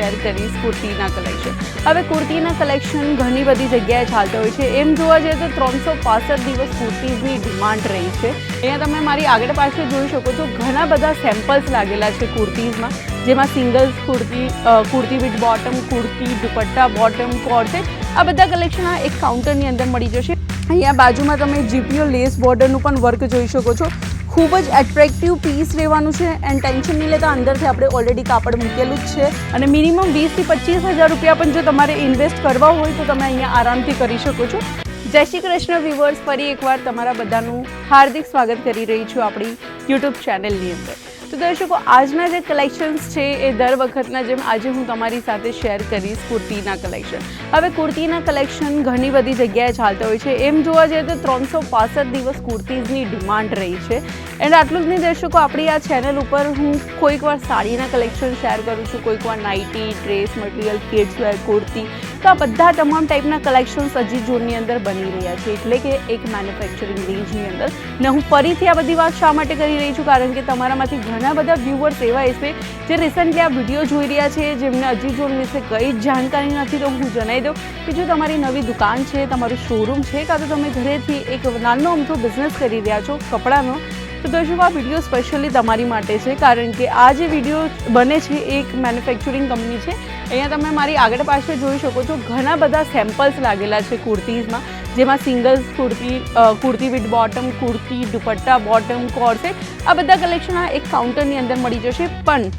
Share કરીશ કુર્તીના collection હવે કુર્તીના collection ઘણી બધી જગ્યાએ ચાલતા હોય છે. એમ જોવા જઈએ તો ત્રણસો પાસઠ દિવસ કુર્તીઝની ડિમાન્ડ રહી છે. અહીંયા તમે મારી આગળ પાછળ જોઈ શકો છો, ઘણા બધા સેમ્પલ્સ લાગેલા છે કુર્તીઝમાં, જેમાં singles kurti kurti with bottom kurti dupatta bottom corset આ બધા કલેક્શન આ એક કાઉન્ટરની અંદર મળી જશે. અહીંયા બાજુમાં તમે જીપીઓ લેસ બોર્ડરનું પણ વર્ક જોઈ શકો છો. ખૂબ જ એટ્રેક્ટિવ પીસ રહેવાનું છે એન્ડ ટેન્શન નહીં લેતા અંદરથી આપણે ઓલરેડી કાપડ મૂકેલું જ છે. અને મિનિમમ વીસથી પચીસ હજાર રૂપિયા પણ જો તમારે ઇન્વેસ્ટ કરવા હોય તો તમે અહીંયા આરામથી કરી શકો છો. જય શ્રી કૃષ્ણ વ્યુવર્સ ફરી એકવાર તમારા બધાનું હાર્દિક સ્વાગત કરી રહી છું આપણી યુટ્યુબ ચેનલની અંદર. તો દર્શકો, આજના જે કલેક્શન્સ છે એ દર વખતના જેમ આજે હું તમારી સાથે શેર કરીશ કુર્તીના કલેક્શન હવે કુર્તીના કલેક્શન ઘણી બધી જગ્યાએ ચાલતા હોય છે. એમ જોવા જઈએ તો ત્રણસો પાસઠ દિવસ કુર્તીઝની ડિમાન્ડ રહી છે. એન્ડ આટલું જ નહીં દર્શકો, આપણી આ ચેનલ ઉપર હું કોઈક વાર સાડીના કલેક્શન શેર કરું છું, કોઈક વાર nighty dress material kids wear kurti આ બધા તમામ ટાઈપના કલેક્શન્સ અજી ઝોનની અંદર બની રહ્યા છે. એટલે કે એક મેન્યુફેક્ચરિંગ રેન્જની અંદર. ને હું ફરીથી આ બધી વાત શા માટે કરી રહી છું? કારણ કે તમારામાંથી ઘણા બધા વ્યૂવર્સ એવા હશે જે રિસન્ટલી આ વીડિયો જોઈ રહ્યા છે, જેમને અજી જોન વિશે કંઈ જ જાણકારી નથી, તો હું જણાવી દઉં કે જો તમારી નવી દુકાન છે, તમારું શોરૂમ છે, કાં તો તમે ઘરેથી એક નાનો અમથો બિઝનેસ કરી રહ્યા છો, કપડાનો તો દર્શકો, આ વીડિયો સ્પેશિયલી તમારી માટે છે, કારણ કે આ જે વીડિયો બને છે એક મેન્યુફેક્ચરિંગ કંપની છે. અહીંયા તમે મારી આગળ પાછળ જોઈ શકો છો, ઘણા બધા સેમ્પલ્સ લાગેલા છે કુર્તીઝમાં, જેમાં singles kurti kurti with bottom kurti, dupatta bottom corset આ બધા કલેક્શન આ એક કાઉન્ટરની અંદર મળી જશે. પણ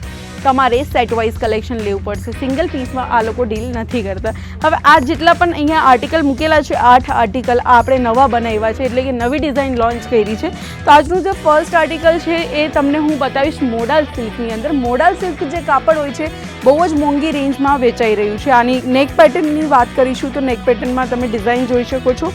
તમારે સેટ વાઇઝ કલેક્શન લેવું પડશે. સિંગલ પીસમાં આ લોકો ડીલ નથી કરતા. હવે આ જેટલા પણ અહીંયા આર્ટિકલ મૂકેલા છે, આઠ આર્ટિકલ આપણે નવા બનાવ્યા છે, એટલે કે નવી ડિઝાઇન લોન્ચ કરી છે. તો આજનું જે ફર્સ્ટ આર્ટિકલ છે એ તમને હું બતાવીશ મોડાલ સિલ્કની અંદર. મોડાલ સિલ્ક જે કાપડ હોય છે, બહુ જ મોંઘી રેન્જમાં વેચાઈ રહ્યું છે. આની નેક પેટર્નની વાત કરીશું તો નેક પેટર્નમાં તમે ડિઝાઇન જોઈ શકો છો.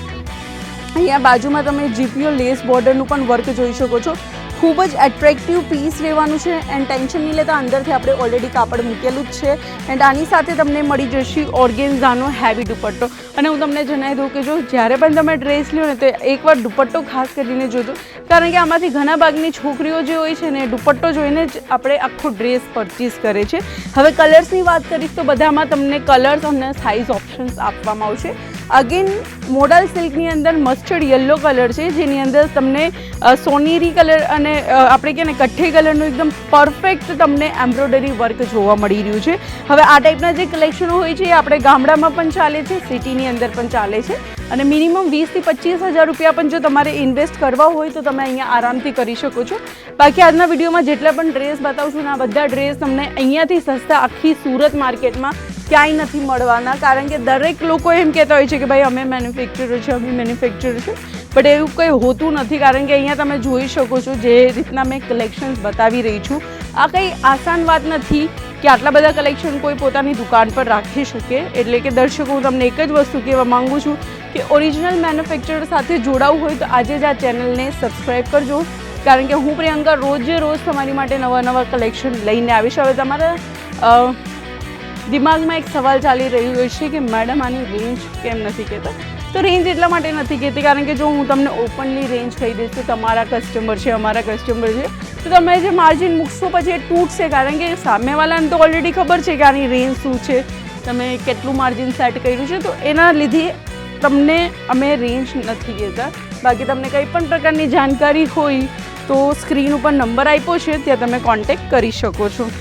અહીંયા બાજુમાં તમે જીપીઓ લેસ બોર્ડરનું પણ વર્ક જોઈ શકો છો. ખૂબ જ એટ્રેક્ટિવ પીસ રહેવાનું છે એન્ડ ટેન્શન નહીં લેતા અંદરથી આપણે ઓલરેડી કાપડ મૂકેલું જ છે. એન્ડ આની સાથે તમને મળી જશે ઓર્ગેન્ઝાનો હેવી દુપટ્ટો. અને હું તમને જણાવી દઉં કે જો જ્યારે પણ તમે ડ્રેસ લ્યો ને, તો એકવાર દુપટ્ટો ખાસ કરીને જોજો. કારણ કે આમાંથી ઘણા ભાગની છોકરીઓ જે હોય છે ને દુપટ્ટો જોઈને જ આપણે આખો ડ્રેસ પરચેસ કરે છે. હવે કલર્સની વાત કરીશ તો બધામાં તમને કલર્સ અને સાઇઝ ઓપ્શન્સ આપવામાં આવશે. અગેન મોડલ સિલ્કની અંદર મસ્ટર્ડ યલો કલર છે. જેની અંદર તમને સોનેરી કલર અને આપણે કહે ને કઠ્ઠી કલરનું એકદમ પરફેક્ટ તમને એમ્બ્રોઇડરી વર્ક જોવા મળી રહ્યું છે. હવે આ ટાઈપના જે કલેક્શનો હોય છે, એ આપણે ગામડામાં પણ ચાલે છે સિટીની અંદર પણ ચાલે છે. અને મિનિમમ વીસથી પચીસ હજાર રૂપિયા પણ જો તમારે ઇન્વેસ્ટ કરવા હોય, તો તમે અહીંયા આરામથી કરી શકો છો. બાકી આજના વિડીયોમાં જેટલા પણ ડ્રેસ બતાવું છું ને આ બધા ડ્રેસ તમને અહીંયાથી સસ્તા આખી સુરત માર્કેટમાં ક્યાંય નથી મળવાના. કારણ કે દરેક લોકો એમ કહેતા હોય છે કે ભાઈ, અમે મેન્યુફેક્ચરર છે, અમે મેન્યુફેક્ચરર છે. બટ એવું કંઈ હોતું નથી. કારણ કે અહીંયા તમે જોઈ શકો છો જે રીતના મેં કલેક્શન્સ બતાવી રહી છું. આ કંઈ આસાન વાત નથી કે આટલા બધા કલેક્શન કોઈ પોતાની દુકાન પર રાખી શકે. એટલે કે દર્શકો, હું તમને એક જ વસ્તુ કહેવા માંગુ છું કે ઓરિજિનલ મેન્યુફેક્ચરર સાથે જોડાવવું હોય તો આજે જ આ ચેનલને સબસ્ક્રાઈબ કરજો. કારણ કે હું પ્રિયંકા રોજે રોજ તમારી માટે નવા નવા કલેક્શન લઈને આવીશ. હવે તમારા દિમાગમાં એક સવાલ ચાલી રહ્યો છે કે મેડમ, આની રેન્જ કેમ નથી કહેતા? તો રેન્જ એટલા માટે નથી કહેતી, કારણ કે જો હું તમને ઓપનલી રેન્જ કહી દઈશ, તો તમારા કસ્ટમર છે, અમારા કસ્ટમર છે, તો તમે જે માર્જિન મૂકશો પછી એ તૂટશે કારણ કે સામેવાળાને તો ઓલરેડી ખબર છે કે આની રેન્જ શું છે. તમે કેટલું માર્જિન સેટ કર્યું છે, તો એના લીધે તમને અમે રેન્જ નથી કહેતા. બાકી તમને કંઈ પણ પ્રકારની જાણકારી હોય, તો સ્ક્રીન ઉપર નંબર આપ્યો છે, ત્યાં તમે કોન્ટેક્ટ કરી શકો છો.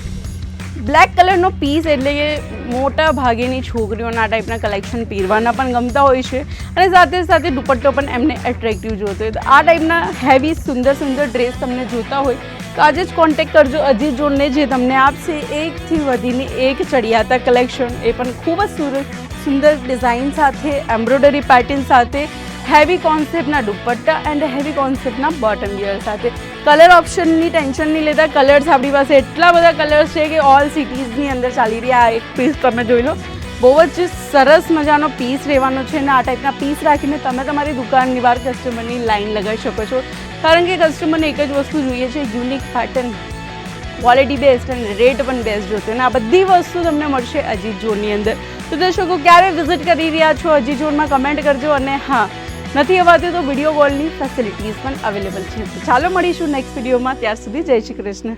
બ્લેક કલરનો પીસ એટલે કે મોટા ભાગેની છોકરીઓના ટાઈપના કલેક્શન પહેરવાના પણ ગમતા હોય છે. અને સાથે સાથે દુપટ્ટો પણ એમને એટ્રેક્ટિવ જોતો હોય. તો આ ટાઈપના હેવી સુંદર સુંદર ડ્રેસ તમને જોતા હોય. તો આજે જ કોન્ટેક કરજો અજીત જોડને જે તમને આપશે એકથી વધીને એક ચડિયાતા કલેક્શન એ પણ ખૂબ જ સુંદર ડિઝાઇન સાથે એમ્બ્રોઇડરી પેટર્ન સાથે હેવી કોન્સેપ્ટના દુપટ્ટા એન્ડ હેવી કોન્સેપ્ટના બોટમ ગિયર સાથે. કલર ઓપ્શનની ટેન્શન નહીં લેતા. કલર્સ આપણી પાસે એટલા બધા કલર્સ છે કે ઓલ સિટીઝની અંદર ચાલી રહ્યા. આ એક પીસ તમે જોઈ લો. બહુ જ સરસ મજાનો પીસ રહેવાનો છે અને આ ટાઈપના પીસ રાખીને તમે તમારી દુકાનની બહાર કસ્ટમરની લાઈન લગાવી શકો છો. કારણ કે કસ્ટમરને એક જ વસ્તુ જોઈએ છે યુનિક પેટર્ન ક્વોલિટી બેસ્ટ અને રેટ પણ બેસ્ટ જોશે. અને આ બધી વસ્તુ તમને મળશે અજીત ઝોનની અંદર. તો દર્શકો, ક્યારે વિઝિટ કરી રહ્યા છો અજીત ઝોનમાં કમેન્ટ કરજો અને હા નથી અવાતી તો વીડિયો કોલની ફેસિલિટીઝ પણ અવેલેબલ છે. ચાલો મળીશું નેક્સ્ટ વિડીયોમાં ત્યાર સુધી જય શ્રી કૃષ્ણ.